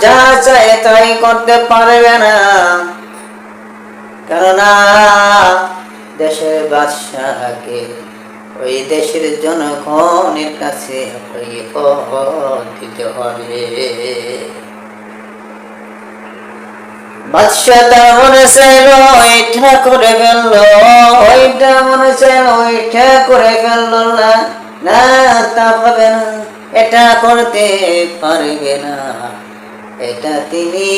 যা চায় তাই করতে পারবে না। কেননা দেশের বাদশাহকে ওই দেশের জনগণের কাছে দিতে হবে। এটা করতে পারবে না। এটা তিনি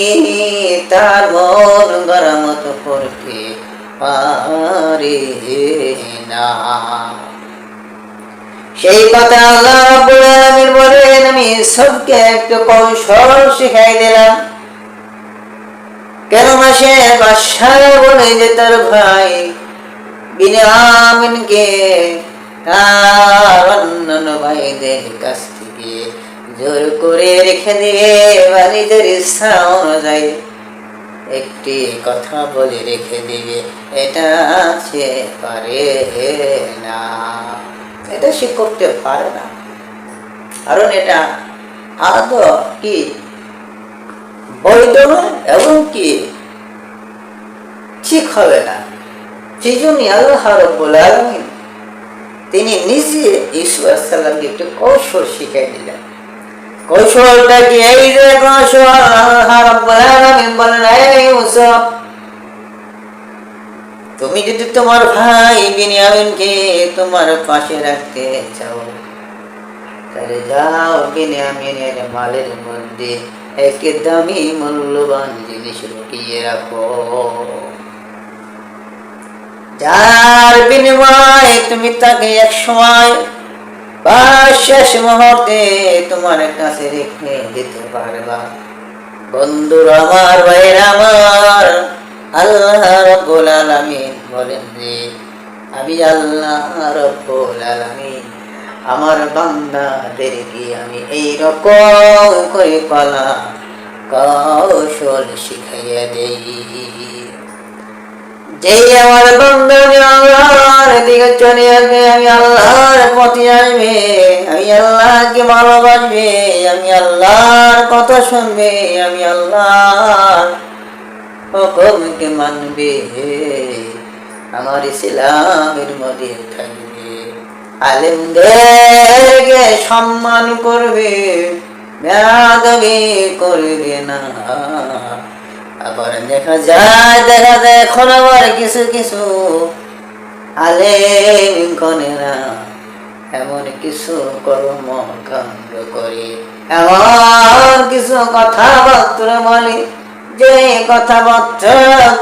তার মন গড়া মতো করতে পারে না। সেই কথা আল্লাহ রাব্বুল আলামিন বলেন, আমি সবকে একটু কৌশল শিখাই দিলাম। কেননা সে বাদশাহ বলে যে তার ভাই বিনামিনকে তার অন্যান্য ভাইদের কাছ থেকে জোর করে রেখে দিয়ে ইচ্ছা অনুযায়ী। একটি কথা বলে রেখে দিবে এটা সে পারে না। এটা সে করতে পারে না। কারণ এটা আদৌ কি বৈধ নয় এবং কি ঠিক হবে না। সেই জন্যই আল্লাহ আলমিন তিনি নিজে ইসু আসসালামকে একটু কৌশল শিখাই দিলেন। কি বলেন এই ইউসুফ তুমি যদি তোমার ভাই বিনিয়ামিনকে তোমার পাশে রাখতে চাও, তাহলে যাও বিনিয়ামিনের মালের মধ্যে এক দামি মূল্যবান জিনিস লুকিয়ে রাখো। যার বিনিময়ে তুমি তাকে এক সময় বা শেষ মুহূর্তে তোমার কাছে রেখে দিতে পারবা। বন্ধুর আমার, ভাইয়ের আমার, আল্লাহ রব্বুল আলামিন বলেন যে, আমি আল্লাহ রব্বুল আলামিন, আমার বান্দাদেরকে আমি এই রকম করে পালা, কৌশল শিখাইয়া দেই। যেই আমার বন্ধু আল্লাহর দিকে চলে আসবে আমি আল্লাহর পথে আসবে আল্লাহকে ভালোবাসবে, আমি আল্লাহর কথা শুনবে, আমি আল্লাহর হুকুমকে মানবে। আমার ইসলামের মধ্যে থাকবে। আলেমদেরকে সম্মান করবে বেয়াদবি করবে না। আবার দেখা যায় দেখা যায়, এখন আবার কিছু কিছু আলেম গণেরা এমন কিছু কর্ম কাণ্ড করে। এমন কিছু কথাবার্তা বলে, যে কথাবার্তা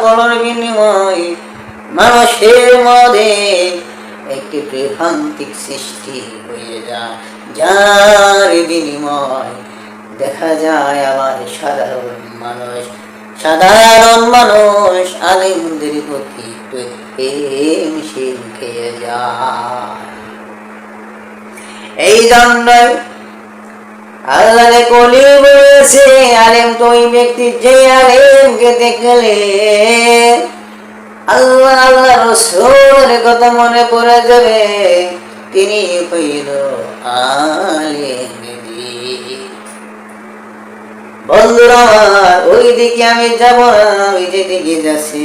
বলার বিনিময় মানুষের মধ্যে একটি বিভ্রান্তিক সৃষ্টি হয়ে যায়। যার বিনিময় দেখা যায় আবার সাধারণ মানুষ সাধারণ মানুষ আলিমদের প্রতি প্রেম শিখে যায়। এই জন্যই আল্লাহ কলি বলেছে, আলেম তো ওই ব্যক্তি যে আলেমকে দেখলে, আল্লাহ আল্লাহ রসুলের কথা মনে পড়ে যাবে। তিনি হইল আলেম। বন্ধুরা ওই দিকে আমি যাব না, ওই যেদিকে যাচ্ছি।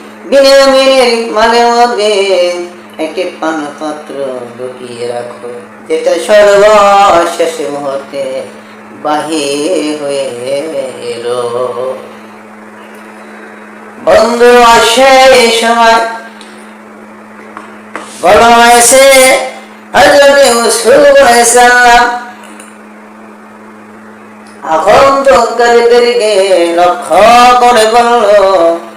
বিনামিনের মালের মধ্যে একটি পানপত্র হয়ে এলো। বন্ধু আসে এই সময়। বলা লক্ষ্য করে বলল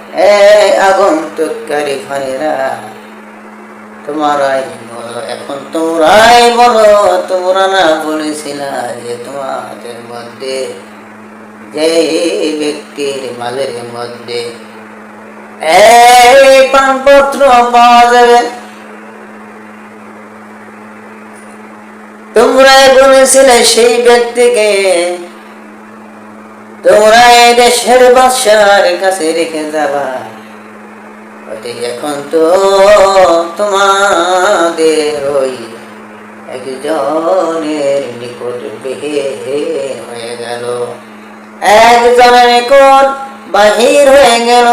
তোমরাই বলো, এখন তোমরাই বলো, তোমরা না বলেছিলা যে তোমাদের মধ্যে, যে ব্যক্তির মাঝের মধ্যে এই পানপত্র পাওয়া যাবে। তোমরা বলেছিলে সেই ব্যক্তিকে তোমরা এই দেশের বাদশার কাছে রেখে যাবা। ওতে এখন তো তোমাদের ওই একজনের নিকট বেহে হয়ে গেল। একজনের নিকট বাহির হয়ে গেল।